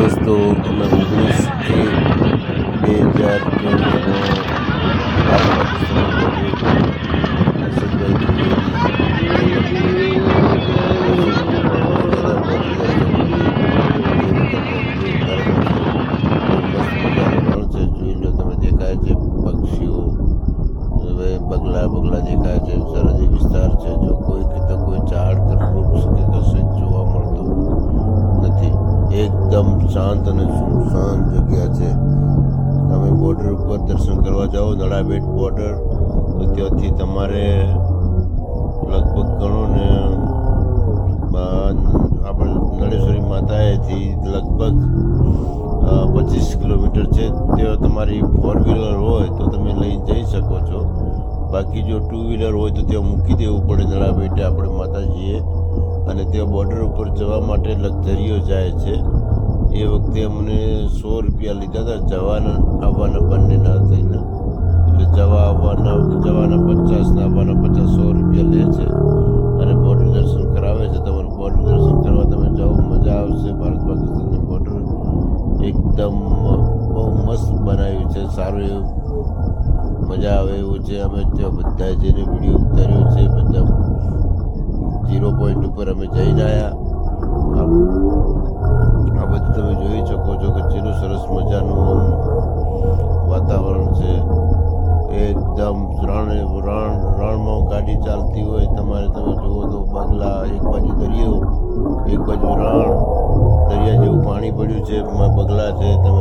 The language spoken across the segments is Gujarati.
દોસ્તો, અમે ઓગણીસ બે હજાર પક્ષીઓ બગલા બગલા દેખાય છે, સરહદી વિસ્તાર છે, જો કોઈ એકદમ શાંત અને સુનસાન જગ્યા છે. તમે બોર્ડર ઉપર દર્શન કરવા જાઓ, નળાબેટ બોર્ડર તો ત્યાંથી તમારે લગભગ ગણો ને આપણે નળેશ્વરી માતાએથી લગભગ પચીસ કિલોમીટર છે. ત્યાં તમારી ફોર વ્હીલર હોય તો તમે લઈ જઈ શકો છો. બાકી જો ટુ વ્હીલર હોય તો ત્યાં મૂકી દેવું પડે નળાબેટે આપણે માતાજીએ. અને ત્યાં બોર્ડર ઉપર જવા માટે લક્ઝરીઓ જાય છે. એ વખતે અમને સો રૂપિયા લીધા હતા જવાના આવવાના બંનેના થઈને. એટલે જવા આવવાના, જવાના પચાસ, ને આવવાના પચાસ સો રૂપિયા લે છે. અને બોર્ડર દર્શન કરાવે છે. તમારું બોર્ડર દર્શન કરવા તમે જાઓ, મજા આવશે. ભારત પાકિસ્તાનનું બોર્ડર એકદમ બહુ મસ્ત બનાવ્યું છે. સારું એવું મજા આવે એવું છે. અમે ત્યાં બધા જઈને વીડિયો ઉતાર્યો છે. બધા ઝીરો પોઈન્ટ ઉપર અમે જઈને આવ્યા આ બધું તમે જોઈ શકો છો કે જેનું સરસ મજાનું વાતાવરણ છે. એકદમ રણ રણ રણમાં ગાડી ચાલતી હોય, તમારે તમે જુઓ તો બંગલા એક બાજુ દરિયો, એક બાજુ રણ, દરિયા જેવું પાણી પડ્યું છે. બગલા છે, તમે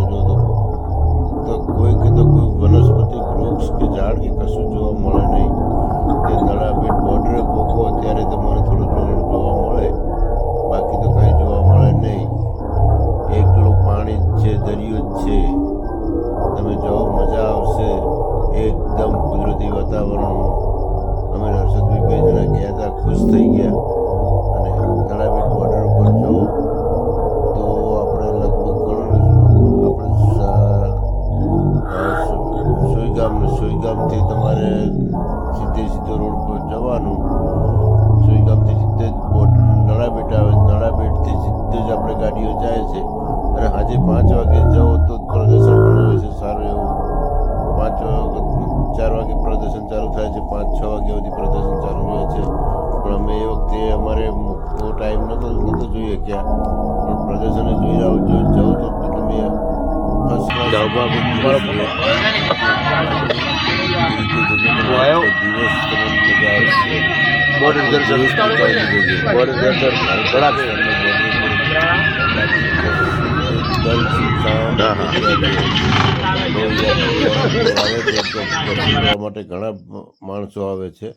ઝાડ કે કશું જોવા મળે નહીં. તે નળાબેટ બોર્ડરે પોકો ત્યારે તમને થોડું જોવાનું જોવા મળે. બાકી તો કાંઈ જોવા મળે નહીં. એકલું પાણી જ છે, દરિયો જ છે. તમે જાઓ મજા આવશે. એકદમ કુદરતી વાતાવરણમાં. અમે હર્ષદભાઈ બે જણા ગયા હતા ખુશ થઈ ગયા. જવાનું. સુઈગામથી સીધે જ બોટ નળાબેટ આવે નળાબેટથી સીધે જ આપણે ગાડીઓ જાય છે. અને આજે પાંચ વાગે જાઓ તો પ્રદર્શન પણ હોય છે સારું એવું. પાંચ ચાર વાગે પ્રદર્શન ચાલુ થાય છે પાંચ છ વાગ્યા સુધી પ્રદર્શન ચાલુ રહે છે. પણ અમે એ વખતે અમારે ટાઈમ નહોતો નહોતો જોઈએ ક્યાં. પણ પ્રદર્શને જોઈ આવું જો જાઉં તો તમે ફર્સ્ટ ક્લાસ? દિવસ તમને મજા આવશે બોર્ડર દર્શન બોર્ડર દર્શન ઘણા છે હા, હા. માટે ઘણા માણસો આવે છે